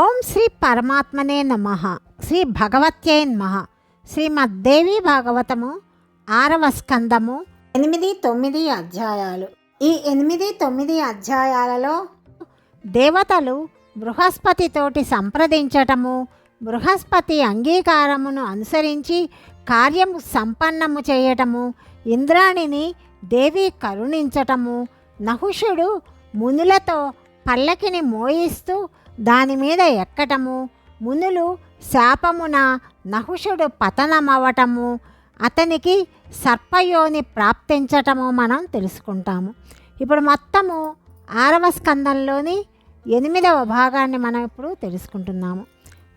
ఓం శ్రీ పరమాత్మనే నమ. శ్రీ భగవత్యై నమ. శ్రీమద్దేవి భాగవతము ఆరవ స్కందము ఎనిమిది తొమ్మిది అధ్యాయాలు. ఈ ఎనిమిది తొమ్మిది అధ్యాయాలలో దేవతలు బృహస్పతితోటి సంప్రదించటము బృహస్పతి అంగీకారమును అనుసరించి కార్యము సంపన్నము చేయటము ఇంద్రాణిని దేవి కరుణించటము నహుషుడు మునులతో పల్లకిని మోయిస్తూ దాని మీద ఎక్కటము? మునులు శాపమున నహుషుడు పతనమవటము అతనికి సర్పయోని ప్రాప్తించటము మనం తెలుసుకుంటాము. ఇప్పుడు మొత్తము ఆరవ స్కందంలోని ఎనిమిదవ భాగాన్ని మనం ఇప్పుడు తెలుసుకుంటున్నాము.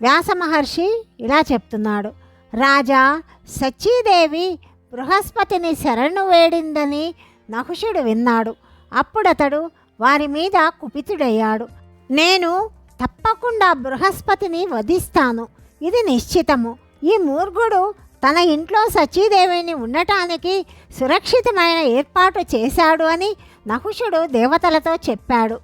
వ్యాస మహర్షి ఇలా చెప్తున్నాడు. రాజా సచీదేవి బృహస్పతిని శరణు వేడిందని నహుషుడు విన్నాడు. అప్పుడతడు వారి మీద కుపితుడయ్యాడు. నేను తప్పకుండా బృహస్పతిని వధిస్తాను. ఇది నిశ్చితము. ఈ మూర్ఖుడు తన ఇంట్లో సచీదేవిని ఉండటానికి సురక్షితమైన ఏర్పాటు చేశాడు అని నహుషుడు దేవతలతో చెప్పాడు.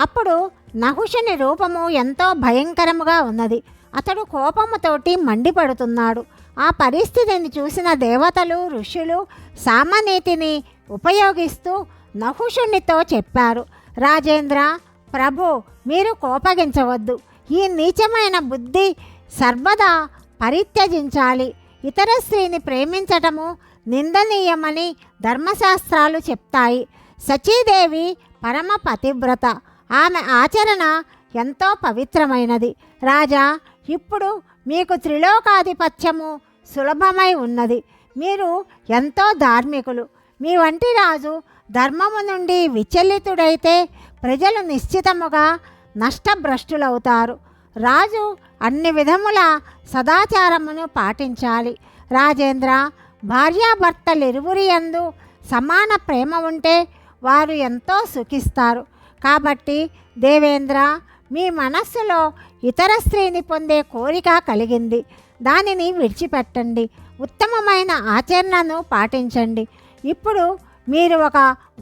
అప్పుడు నహుషుని రూపము ఎంతో భయంకరముగా ఉన్నది. అతడు కోపముతోటి మండిపడుతున్నాడు. ఆ పరిస్థితిని చూసిన దేవతలు ఋషులు సామనీతిని ఉపయోగిస్తూ నహుషునితో చెప్పారు. రాజేంద్ర ప్రభు మీరు కోపగించవద్దు. ఈ నీచమైన బుద్ధి సర్వదా పరిత్యజించాలి. ఇతర స్త్రీని ప్రేమించటము నిందనీయమని ధర్మశాస్త్రాలు చెప్తాయి. సచీదేవి పరమ పతివ్రత. ఆమె ఆచరణ ఎంతో పవిత్రమైనది. రాజా ఇప్పుడు మీకు త్రిలోకాధిపత్యము సులభమై ఉన్నది. మీరు ఎంతో ధార్మికులు. మీ వంటి రాజు ధర్మము నుండి విచలితుడైతే ప్రజలు నిశ్చితముగా నష్టభ్రష్టులవుతారు. రాజు అన్ని విధముల సదాచారమును పాటించాలి. రాజేంద్ర భార్యాభర్తలిరువురి యందు సమాన ప్రేమ ఉంటే వారు ఎంతో సుఖిస్తారు. కాబట్టి దేవేంద్ర మీ మనస్సులో ఇతర స్త్రీని పొందే కోరిక కలిగింది. దానిని విడిచిపెట్టండి. ఉత్తమమైన ఆచరణను పాటించండి. ఇప్పుడు మీరు ఒక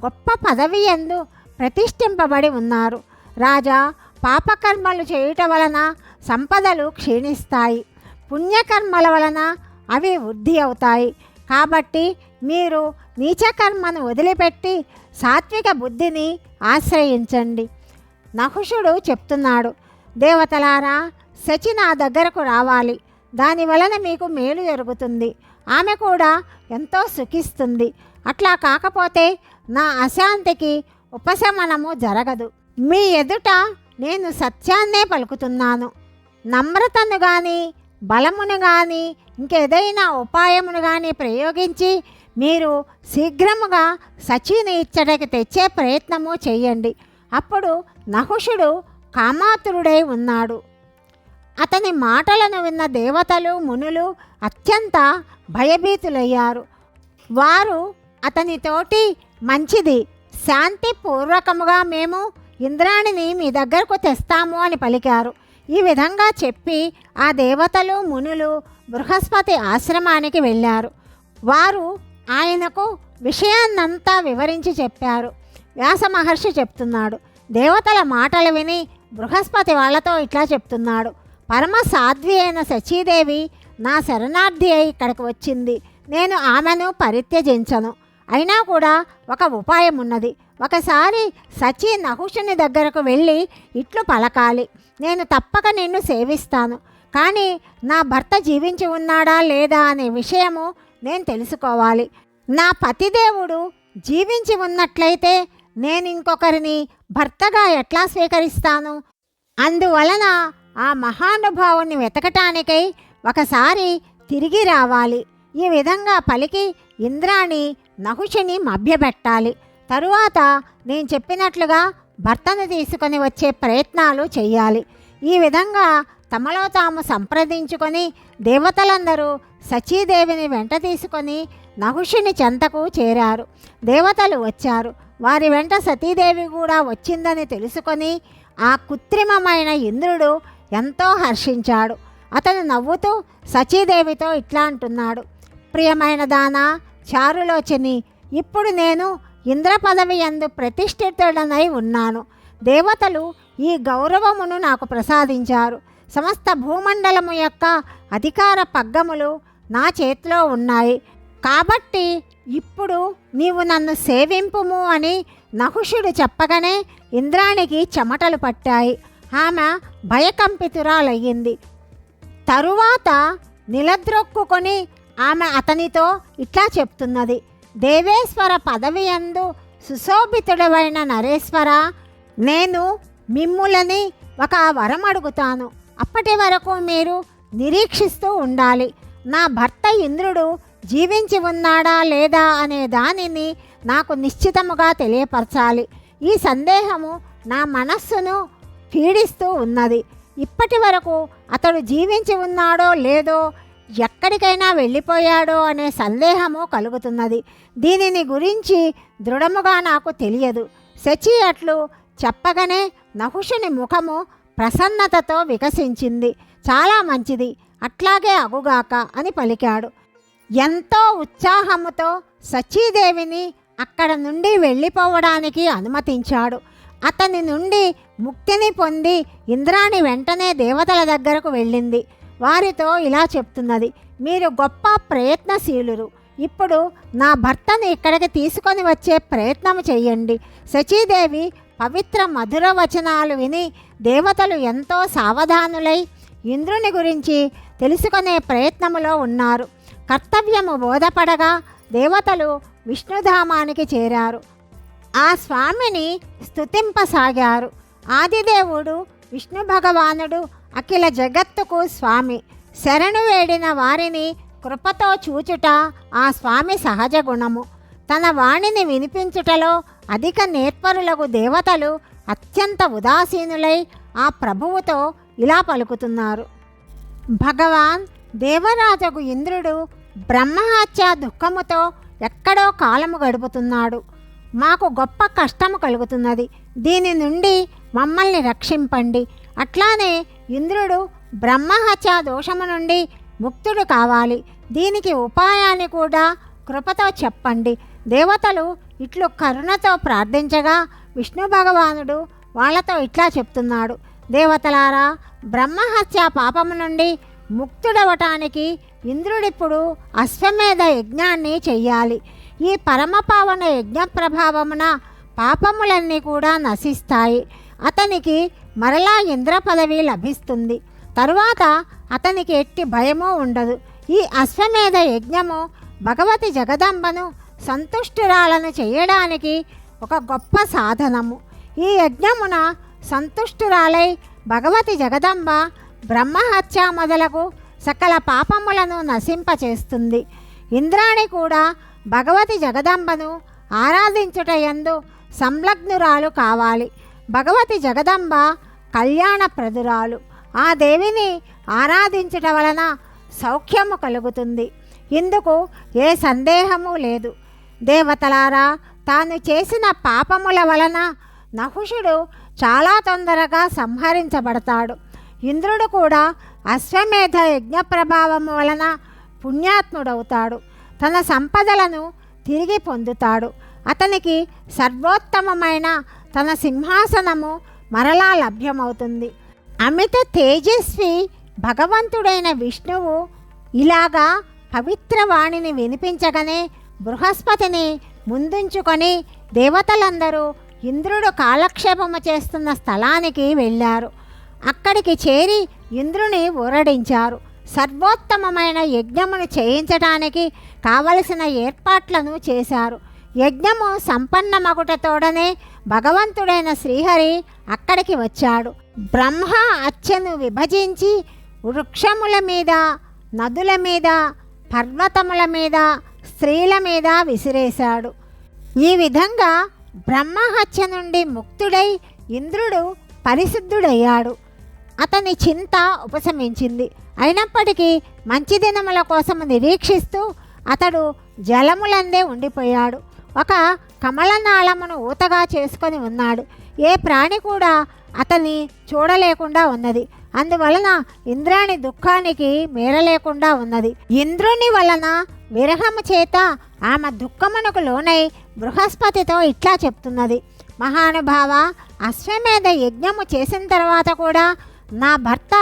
గొప్ప పదవి ఎందు ప్రతిష్ఠింపబడి ఉన్నారు. రాజా పాపకర్మలు చేయుట వలన సంపదలు క్షీణిస్తాయి. పుణ్యకర్మల వలన అవి వృద్ధి అవుతాయి. కాబట్టి మీరు నీచకర్మను వదిలిపెట్టి సాత్విక బుద్ధిని ఆశ్రయించండి. నహుషుడు చెప్తున్నాడు దేవతలారా శచి నా దగ్గరకు రావాలి. దాని వలన మీకు మేలు జరుగుతుంది. ఆమె కూడా ఎంతో సుఖిస్తుంది. అట్లా కాకపోతే నా అశాంతికి ఉపశమనము జరగదు. మీ ఎదుట నేను సత్యాన్నే పలుకుతున్నాను. నమ్రతను కానీ బలమును కానీ ఇంకేదైనా ఉపాయమును కానీ ప్రయోగించి మీరు శీఘ్రముగా సచిని ఇచ్చటకి తెచ్చే ప్రయత్నము చేయండి. అప్పుడు నహుషుడు కామాతురుడై ఉన్నాడు. అతని మాటలను విన్న దేవతలు మునులు అత్యంత భయభీతులయ్యారు. వారు అతనితోటి మంచిది శాంతిపూర్వకముగా మేము ఇంద్రాణిని మీ దగ్గరకు తెస్తాము అని పలికారు. ఈ విధంగా చెప్పి ఆ దేవతలు మునులు బృహస్పతి ఆశ్రమానికి వెళ్ళారు. వారు ఆయనకు విషయాన్నంతా వివరించి చెప్పారు. వ్యాస మహర్షి చెప్తున్నాడు. దేవతల మాటలు విని బృహస్పతి వాళ్ళతో ఇట్లా చెప్తున్నాడు. పరమ సాధ్వి అయిన సచీదేవి నా శరణార్థి అయి ఇక్కడికి వచ్చింది. నేను ఆమెను పరిత్యజించను. అయినా కూడా ఒక ఉపాయం ఉన్నది. ఒకసారి సచి నహుషుని దగ్గరకు వెళ్ళి ఇట్లు పలకాలి. నేను తప్పక నిన్ను సేవిస్తాను. కానీ నా భర్త జీవించి ఉన్నాడా లేదా అనే విషయము నేను తెలుసుకోవాలి. నా పతిదేవుడు జీవించి ఉన్నట్లయితే నేను ఇంకొకరిని భర్తగా ఎట్లా స్వీకరిస్తాను? అందువలన ఆ మహానుభావుని వెతకటానికై ఒకసారి తిరిగి రావాలి. ఈ విధంగా పలికి ఇంద్రాణి నహుషిని మభ్యపెట్టాలి. తరువాత నేను చెప్పినట్లుగా భర్తను తీసుకొని వచ్చే ప్రయత్నాలు చేయాలి ఈ విధంగా తమలో తాము సంప్రదించుకొని దేవతలందరూ సచీదేవిని వెంట తీసుకొని నహుషుని చెంతకు చేరారు. దేవతలు వచ్చారు. వారి వెంట సతీదేవి కూడా వచ్చిందని తెలుసుకొని ఆ కృత్రిమమైన ఇంద్రుడు ఎంతో హర్షించాడు. అతను నవ్వుతూ సచీదేవితో ఇట్లా అంటున్నాడు. ప్రియమైన దానా చారులోచని ఇప్పుడు నేను ఇంద్ర పదవి ఎందు ప్రతిష్ఠితుడనై ఉన్నాను. దేవతలు ఈ గౌరవమును నాకు ప్రసాదించారు. సమస్త భూమండలము యొక్క అధికార పగ్గములు నా చేతిలో ఉన్నాయి. కాబట్టి ఇప్పుడు నీవు నన్ను సేవింపుము అని నహుషుడు చెప్పగానే ఇంద్రానికి చెమటలు పట్టాయి. ఆమె భయకంపితురాలయ్యింది. తరువాత నిలద్రొక్కుకొని ఆమె అతనితో ఇట్లా చెప్తున్నది. దేవేశ్వర పదవి యందు సుశోభితుడవైన నరేశ్వర నేను మిమ్ములని ఒక వరం అడుగుతాను. అప్పటి వరకు మీరు నిరీక్షిస్తూ ఉండాలి. నా భర్త ఇంద్రుడు జీవించి ఉన్నాడా లేదా అనే దానిని నాకు నిశ్చితముగా తెలియపరచాలి. ఈ సందేహము నా మనస్సును పీడిస్తూ ఉన్నది. ఇప్పటి వరకు అతడు జీవించి ఉన్నాడో లేదో ఎక్కడికైనా వెళ్ళిపోయాడో అనే సందేహము కలుగుతున్నది. దీనిని గురించి దృఢముగా నాకు తెలియదు. శచి అట్లు చెప్పగానే నహుషుని ముఖము ప్రసన్నతతో వికసించింది. చాలా మంచిది. అట్లాగే అగుగాక అని పలికాడు. ఎంతో ఉత్సాహముతో సచీదేవిని అక్కడ నుండి వెళ్ళిపోవడానికి అనుమతించాడు. అతని నుండి ముక్తిని పొంది ఇంద్రాణి వెంటనే దేవతల దగ్గరకు వెళ్ళింది. వారితో ఇలా చెప్తున్నది మీరు గొప్ప ప్రయత్నశీలురు. ఇప్పుడు నా భర్తను ఇక్కడికి తీసుకొని వచ్చే ప్రయత్నం చేయండి. శచీదేవి పవిత్ర మధుర వచనాలు విని దేవతలు ఎంతో సావధానులై ఇంద్రుని గురించి తెలుసుకునే ప్రయత్నములో ఉన్నారు. కర్తవ్యము బోధపడగా దేవతలు విష్ణుధామానికి చేరారు. ఆ స్వామిని స్తుతింపసాగారు. ఆదిదేవుడు విష్ణు భగవానుడు అఖిల జగత్తుకు స్వామి శరణు వేడిన వారిని కృపతో చూచుట ఆ స్వామి సహజ గుణము. తన వాణిని వినిపించుటలో అధిక నేర్పరులకు దేవతలు అత్యంత ఉదాసీనులై ఆ ప్రభువుతో ఇలా పలుకుతున్నారు. భగవాన్ దేవరాజకు ఇంద్రుడు బ్రహ్మహత్య దుఃఖముతో ఎక్కడో కాలము గడుపుతున్నాడు. మాకు గొప్ప కష్టము కలుగుతున్నది. దీని నుండి మమ్మల్ని రక్షింపండి. అట్లానే ఇంద్రుడు బ్రహ్మహత్య దోషము నుండి ముక్తుడు కావాలి. దీనికి ఉపాయాన్ని కూడా కృపతో చెప్పండి. దేవతలు ఇట్లు కరుణతో ప్రార్థించగా విష్ణు భగవానుడు వాళ్ళతో ఇట్లా చెప్తున్నాడు. దేవతలారా బ్రహ్మహత్య పాపము నుండి ముక్తుడవటానికి ఇంద్రుడిప్పుడు అశ్వమేధ యజ్ఞాన్ని చెయ్యాలి. ఈ పరమపావన యజ్ఞ ప్రభావమున పాపములన్నీ కూడా నశిస్తాయి. అతనికి మరలా ఇంద్ర పదవి లభిస్తుంది. తరువాత అతనికి ఎట్టి భయమూ ఉండదు. ఈ అశ్వమేధ యజ్ఞము భగవతి జగదంబను సంతుష్టురాలను చేయడానికి ఒక గొప్ప సాధనము. ఈ యజ్ఞమున సంతుష్టురాలై భగవతి జగదంబ బ్రహ్మహత్య మొదలగు సకల పాపములను నశింపచేస్తుంది. ఇంద్రాణి కూడా భగవతి జగదంబను ఆరాధించుటయందు సంలగ్నురాలు కావాలి. భగవతి జగదంబ కళ్యాణప్రదురాలు ఆ దేవిని ఆరాధించుట వలన సౌఖ్యము కలుగుతుంది. ఇందుకు ఏ సందేహము లేదు. దేవతలారా తాను చేసిన పాపముల వలన నహుషుడు చాలా తొందరగా సంహరించబడతాడు. ఇంద్రుడు కూడా అశ్వమేధ యజ్ఞ ప్రభావము వలన పుణ్యాత్ముడవుతాడు. తన సంపదలను తిరిగి పొందుతాడు. అతనికి సర్వోత్తమమైన తన సింహాసనము మరలా లభ్యమవుతుంది. అమిత తేజస్వి భగవంతుడైన విష్ణువు ఇలాగా పవిత్ర వాణిని వినిపించగానే బృహస్పతిని ముందుంచుకొని దేవతలందరూ ఇంద్రుడు కాలక్షేపము చేస్తున్న స్థలానికి వెళ్ళారు. అక్కడికి చేరి ఇంద్రుని ఊరడించారు. సర్వోత్తమమైన యజ్ఞమును చేయించడానికి కావలసిన ఏర్పాట్లను చేశారు. యజ్ఞము సంపన్నమగుటతోడనే భగవంతుడైన శ్రీహరి అక్కడికి వచ్చాడు. బ్రహ్మ అచ్చను విభజించి వృక్షముల మీద నదుల మీద పర్వతముల మీద స్త్రీల మీద విసిరేశాడు. ఈ విధంగా బ్రహ్మహత్య నుండి ముక్తుడై ఇంద్రుడు పరిశుద్ధుడయ్యాడు. అతని చింత ఉపశమించింది. అయినప్పటికీ మంచి దినముల కోసం నిరీక్షిస్తూ అతడు జలములందే ఉండిపోయాడు. ఒక కమలనాళమును ఊతగా చేసుకొని ఉన్నాడు. ఏ ప్రాణి కూడా అతన్ని చూడలేకుండా ఉన్నది. అందువలన ఇంద్రాణి దుఃఖానికి మేరలేకుండా ఉన్నది. ఇంద్రుని వలన విరహము చేత ఆమె దుఃఖమునకు లోనై బృహస్పతితో ఇట్లా చెప్తున్నది. మహానుభావ అశ్వమేధ యజ్ఞము చేసిన తర్వాత కూడా నా భర్త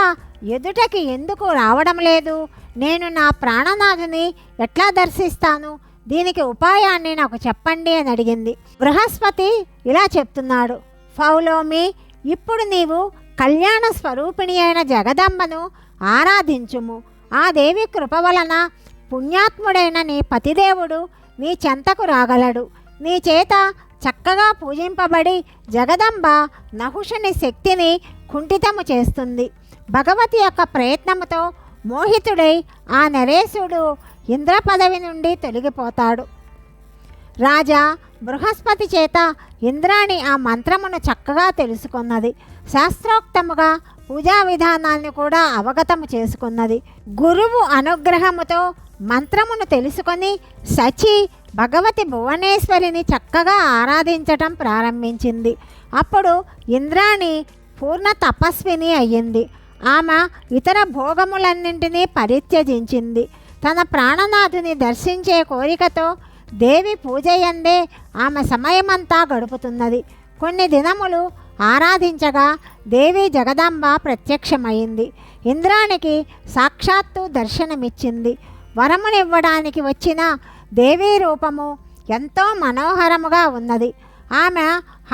ఎదుటకి ఎందుకు రావడం లేదు? నేను నా ప్రాణనాథుని ఎట్లా దర్శిస్తాను? దీనికి ఉపాయాన్ని నాకు చెప్పండి అని అడిగింది. బృహస్పతి ఇలా చెప్తున్నాడు. ఫౌలోమి ఇప్పుడు నీవు కళ్యాణ స్వరూపిణి అయిన జగదంబను ఆరాధించుము. ఆ దేవి కృప వలన పుణ్యాత్ముడైన నీ పతిదేవుడు నీ చెంతకు రాగలడు. నీ చేత చక్కగా పూజింపబడి జగదంబ నహుషుని శక్తిని కుంఠితము చేస్తుంది. భగవతి యొక్క ప్రయత్నముతో మోహితుడై ఆ నరేశుడు ఇంద్ర పదవి నుండి తొలగిపోతాడు. రాజా బృహస్పతి చేత ఇంద్రాణి ఆ మంత్రమును చక్కగా తెలుసుకున్నది. శాస్త్రోక్తముగా పూజా విధానాన్ని కూడా అవగతము చేసుకున్నది. గురువు అనుగ్రహముతో మంత్రమును తెలుసుకొని సచి భగవతి భువనేశ్వరిని చక్కగా ఆరాధించటం ప్రారంభించింది. అప్పుడు ఇంద్రాణి పూర్ణ తపస్విని అయ్యింది. ఆమె ఇతర భోగములన్నింటినీ పరిత్యజించింది. తన ప్రాణనాథుని దర్శించే కోరికతో దేవి పూజయందే ఆమె సమయమంతా గడుపుతున్నది. కొన్ని దినములు ఆరాధించగా దేవి జగదాంబ ప్రత్యక్షమైంది ఇంద్రానికి సాక్షాత్తు దర్శనమిచ్చింది. వరమునివ్వడానికి వచ్చిన దేవీ రూపము ఎంతో మనోహరముగా ఉన్నది. ఆమె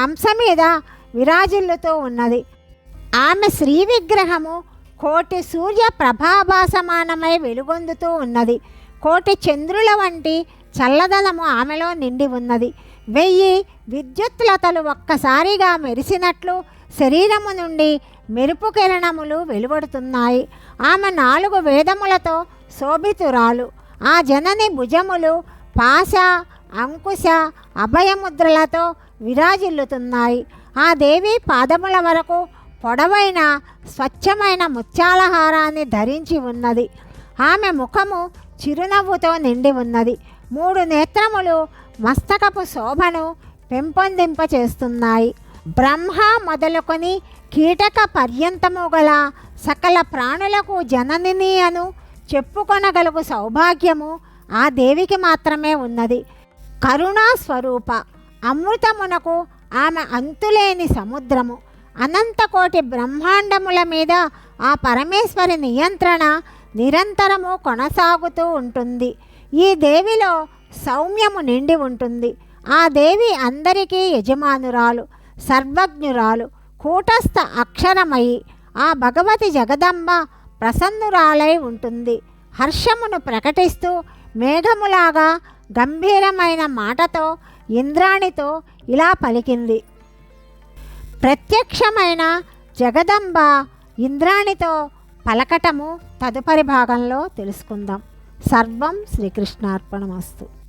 హంస మీద విరాజిల్లుతూ ఉన్నది. ఆమె శ్రీ విగ్రహము కోటి సూర్య ప్రభాభాసమానమై వెలుగొందుతూ ఉన్నది. కోటి చంద్రుల వంటి చల్లదనము ఆమెలో నిండి ఉన్నది. వెయ్యి విద్యుత్లతలు ఒక్కసారిగా మెరిసినట్లు శరీరము నుండి మెరుపు కిరణములు వెలువడుతున్నాయి. ఆమె నాలుగు వేదములతో శోభితురాలు. ఆ జనని భుజములు పాశ అంకుశ అభయముద్రలతో విరాజిల్లుతున్నాయి. ఆ దేవి పాదముల వరకు పొడవైన స్వచ్ఛమైన ముత్యాలహారాన్ని ధరించి ఉన్నది. ఆమె ముఖము చిరునవ్వుతో నిండి ఉన్నది. మూడు నేత్రములు మస్తకపు శోభను పెంపొందింపచేస్తున్నాయి. బ్రహ్మ మొదలుకొని కీటక పర్యంతము గల సకల ప్రాణులకు జననిని అను చెప్పుకొనగలుగు సౌభాగ్యము ఆ దేవికి మాత్రమే ఉన్నది. కరుణా స్వరూప అమృతమునకు ఆమె అంతులేని సముద్రము. అనంతకోటి బ్రహ్మాండముల మీద ఆ పరమేశ్వరి నియంత్రణ నిరంతరము కొనసాగుతూ ఉంటుంది. ఈ దేవిలో సౌమ్యము నిండి ఉంటుంది. ఆ దేవి అందరికీ యజమానురాలు సర్వజ్ఞురాలు కూటస్థ అక్షరమయి ఆ భగవతి జగదంబ ప్రసన్నురాలై ఉంటుంది. హర్షమును ప్రకటిస్తూ మేఘములాగా గంభీరమైన మాటతో ఇంద్రాణితో ఇలా పలికింది. ప్రత్యక్షమైన జగదంబ ఇంద్రాణితో పలకటము తదుపరి భాగంలో తెలుసుకుందాం. సర్వం శ్రీకృష్ణార్పణమస్తు.